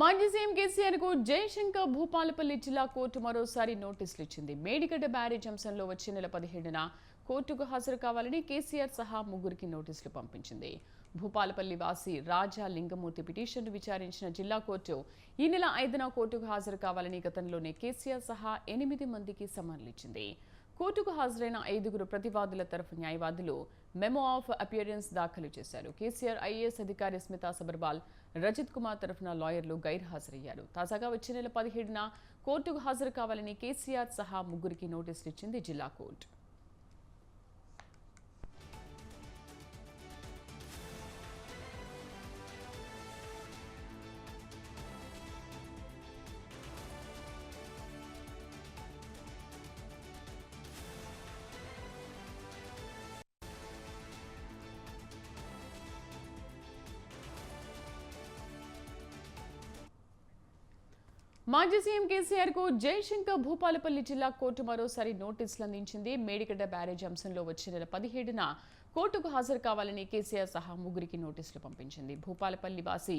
మాజీ సీఎం కేసీఆర్కు జయశంకర్ భూపాలపల్లి జిల్లా కోర్టు మరోసారి నోటీసులు ఇచ్చింది. మేడిగడ్డ బ్యారేజ్ అంశంలో వచ్చే నెల పదిహేడున కోర్టుకు హాజరు కావాలని కేసీఆర్ సహా ముగ్గురికి నోటీసులు పంపించింది. భూపాలపల్లి వాసి రాజా లింగమూర్తి పిటిషన్ను విచారించిన జిల్లా కోర్టు ఈ నెల ఐదున కోర్టుకు హాజరు కావాలని గతంలోనే కేసీఆర్ సహా ఎనిమిది మందికి సమన్లు ఇచ్చింది. కోర్టుకు హాజరైన ఐదుగురు ప్రతివాదుల తరఫు న్యాయవాదులు మెమో ఆఫ్ అపియరెన్స్ దాఖలు చేశారు. కేసీఆర్ ఐఏఎస్ అధికారి స్మితా సబర్వాల్ రజిత్ కుమార్ తరఫున లాయర్లు గైర్హాజరయ్యారు. తాజాగా వచ్చే నెల పదిహేడున కోర్టుకు హాజరు కావాలని కేసీఆర్ సహా ముగ్గురికి నోటీసులు ఇచ్చింది జిల్లా కోర్టు. మాజీ సీఎం కేసీఆర్కు జయశంకర్ భూపాలపల్లి జిల్లా కోర్టు మరోసారి నోటీసులు అందించింది మేడిగడ్డ బ్యారేజ్ అంశంలో వచ్చే నెల పదిహేడున కోర్టుకు హాజరు కావాలని కేసీఆర్ సహా ముగ్గురికి నోటీసులు పంపించింది. భూపాలపల్లి వాసి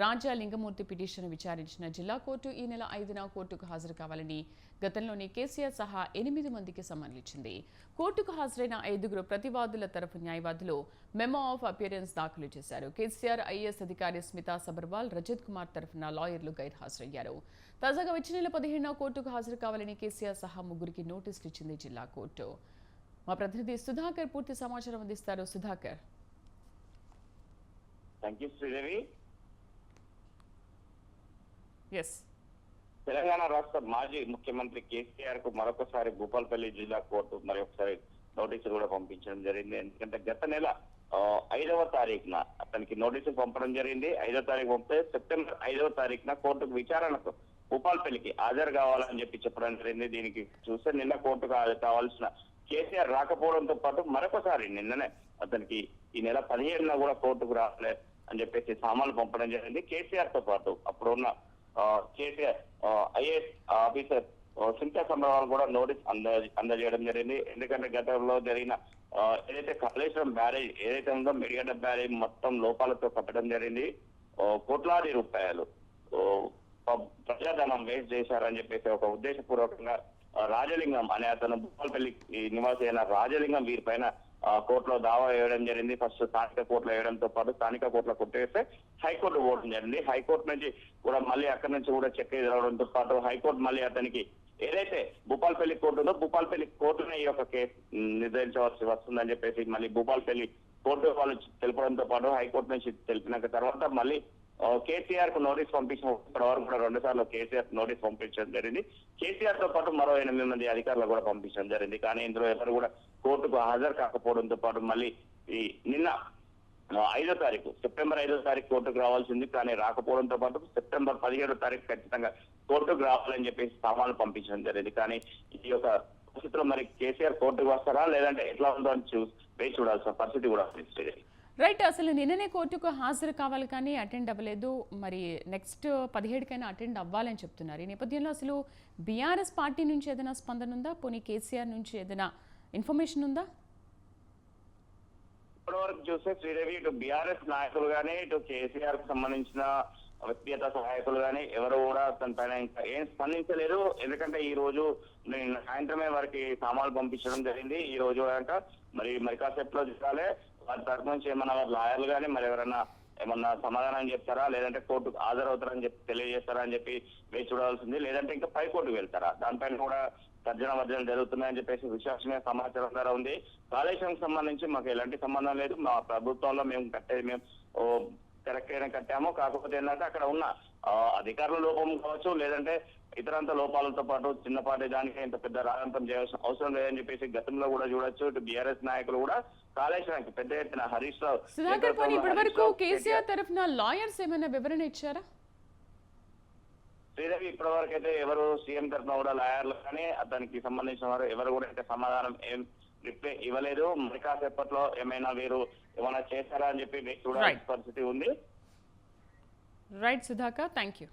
రాజా లింగమూర్తి పిటిషన్ విచారించిన జిల్లా కోర్టు ఈ నెల ఐదున కోర్టుకు హాజరు కావాలని గతంలోనే కేసీఆర్ సహా ఎనిమిది మందికి సమన్లు ఇచ్చింది కోర్టుకు హాజరైన ఐదుగురు ప్రతివాదుల తరఫు న్యాయవాదులు మెమో ఆఫ్ అపియరెన్స్ దాఖలు చేశారు. కేసీఆర్ ఐఏఎస్ అధికారి స్మితా సబర్వాల్ రజత్ కుమార్ తరఫున లాయర్లు గైర్హాజరయ్యారు. తాజాగా వచ్చే నెల పదిహేడున కోర్టుకు హాజరు కావాలని కేసీఆర్ సహా ముగ్గురికి నోటీసులు ఇచ్చింది జిల్లా కోర్టు. మా ప్రతినిధి సుధాకర్ పూర్తి సమాచారం అందిస్తారు. Sudhakar. Thank you Sridevi. Yes Telangana రాష్ట్ర మాజీ ముఖ్యమంత్రి కేసీఆర్కు మరొకసారి భూపాలపల్లి జిల్లా కోర్టు మరొకసారి నోటీసులు కూడా పంపించడం జరిగింది. ఎందుకంటే గత నెల ఐదవ తారీఖున అతనికి నోటీసులు పంపడం జరిగింది. ఐదవ తారీఖు పంపితే సెప్టెంబర్ ఐదవ తారీఖున కోర్టుకు విచారణకు భూపాలపల్లికి హాజరు కావాలని చెప్పి చెప్పడం జరిగింది. దీనికి చూస్తే నిన్న కోర్టుకు కావాల్సిన కేసీఆర్ రాకపోవడంతో పాటు మరొకసారి నిన్ననే అతనికి ఈ నెల పదిహేడున కూడా కోర్టుకు రాలే అని చెప్పేసి సామాన్లు పంపడం జరిగింది. కేసీఆర్తో పాటు అప్పుడున్న ఆ, కేసీఆర్ ఐఏఎస్ ఆఫీసర్ సింతా సంబరాలు కూడా నోటీస్ అంద అందజేయడం జరిగింది. ఎందుకంటే గతంలో జరిగిన ఏదైతే కాళేశ్వరం బ్యారేజ్ ఏదైతే ఉందో మెడిగడ్డ బ్యారేజ్ మొత్తం లోపాలతో కట్టడం జరిగింది. కోట్లాది రూపాయలు ప్రజాధనం వేస్ట్ చేశారని చెప్పేసి ఒక ఉద్దేశపూర్వకంగా రాజలింగం అనే అతను భూపాలపల్లి నివాసి అయిన రాజలింగం వీరిపైన కోర్టులో దావా వేయడం జరిగింది. ఫస్ట్ స్థానిక కోర్టులో వేయడంతో పాటు స్థానిక కోర్టులో కొట్టేస్తే హైకోర్టు పోవడం జరిగింది. హైకోర్టు నుంచి కూడా మళ్ళీ అక్కడి నుంచి కూడా చెక్ రావడంతో పాటు హైకోర్టు మళ్ళీ అతనికి ఏదైతే భూపాల్పల్లి కోర్టు ఉందో భూపాల్పల్లి కోర్టునే ఈ యొక్క కేసు నిర్ణయించవలసి వస్తుందని చెప్పేసి మళ్ళీ భూపాల్పల్లి కోర్టు వాళ్ళు తెలపడంతో పాటు హైకోర్టు నుంచి తెలిపినాక తర్వాత మళ్ళీ కేసీఆర్కు నోటీస్ పంపించిన ఇప్పటివరకు కూడా రెండు సార్లు కేసీఆర్ నోటీస్ పంపించడం జరిగింది. కేసీఆర్తో పాటు మరో ఎనిమిది మంది అధికారులు కూడా పంపించడం జరిగింది. కానీ ఇందులో ఎవరు కూడా కోర్టుకు హాజరు కాకపోవడంతో పాటు మళ్ళీ ఈ నిన్న ఐదో తారీఖు సెప్టెంబర్ ఐదో తారీఖు కోర్టుకు రావాల్సింది. కానీ రాకపోవడంతో పాటు సెప్టెంబర్ పదిహేడో తారీఖు ఖచ్చితంగా కోర్టుకు రావాలని చెప్పేసి సామాన్లు పంపించడం జరిగింది. కానీ ఈ యొక్క పరిస్థితిలో మరి కేసీఆర్ కోర్టుకు వస్తారా? లేదంటే ఎట్లా ఉందో అని చూ వేచి చూడాల్సిన పరిస్థితి కూడా రైట్ అసలు నిన్ననే కోర్టుకు హాజరు కావాలి కానీ అటెండ్ అవ్వలేదు. మరి నెక్స్ట్ పదిహేడుకైనా అటెండ్ అవ్వాలని చెప్తున్నారు. ఈ నేపథ్యంలో అసలు బీఆర్ఎస్ పార్టీ నుంచి ఏదైనా స్పందన ఉందా? పోనీ కేసీఆర్ నుంచి ఏదైనా ఇన్ఫర్మేషన్ ఉందా? ఇప్పటివరకు చూస్తే శ్రీదేవి ఇటు బీఆర్ఎస్ నాయకులు గానీ ఇటు కేసీఆర్కు సంబంధించిన వ్యక్తిగత సహాయకులు గానీ ఎవరు కూడా తన పైన ఇంకా ఏం స్పందించలేదు. ఎందుకంటే ఈ రోజు నేను సాయంత్రమే వారికి సామాన్లు పంపించడం జరిగింది. ఈ రోజు కనుక మరి మరి కాసేపులో చూడాలి. వారి తరఫు నుంచి ఏమన్నా లాయర్లు గానీ మరి ఎవరైనా ఏమన్నా సమాధానం చెప్తారా? లేదంటే కోర్టుకు హాజరవుతారని చెప్పి తెలియజేస్తారా అని చెప్పి వేచి చూడాల్సింది. లేదంటే ఇంకా పై కోర్టుకు వెళ్తారా? దానిపైన కూడా తర్జన వర్జనలు జరుగుతున్నాయని చెప్పేసి విశ్వసనీయ సమాచారం ద్వారా ఉంది. కాళేశ్వరం సంబంధించి మాకు ఎలాంటి సంబంధం లేదు. మా ప్రభుత్వంలో మేము కట్టేది మేము కరెక్ట్ అయినా కట్టాము. కాకపోతే ఏంటంటే అక్కడ ఉన్న ఆ, అధికారుల లోపం కావచ్చు లేదంటే ఇతరంత లోపాలతో పాటు చిన్నపాటి దానికి ఇంత పెద్ద రాగంతం చేయాల్సిన అవసరం లేదని చెప్పేసి గతంలో కూడా చూడొచ్చు. ఇటు బీఆర్ఎస్ నాయకులు కూడా కాళేశ్వరానికి పెద్ద ఎత్తున హరీష్ రావు సుధాకర్ పోనీ ఇప్పటి వరకు కేసీఆర్ తరఫున లాయర్స్ ఏమైనా వివరణ ఇచ్చారా? శ్రీదేవి ఇప్పటి వరకు అయితే ఎవరు సీఎం తరఫున కూడా లాయర్లు కానీ అతనికి సంబంధించిన వారు ఎవరు కూడా అయితే సమాధానం ఏం రిప్లై ఇవ్వలేదు. మరి కాసేపట్లో ఏమైనా వీరు ఏమైనా చేశారా అని చెప్పి చూడాల్సిన. పరిస్థితి ఉంది. రైట్ సుధాకర్. Thank you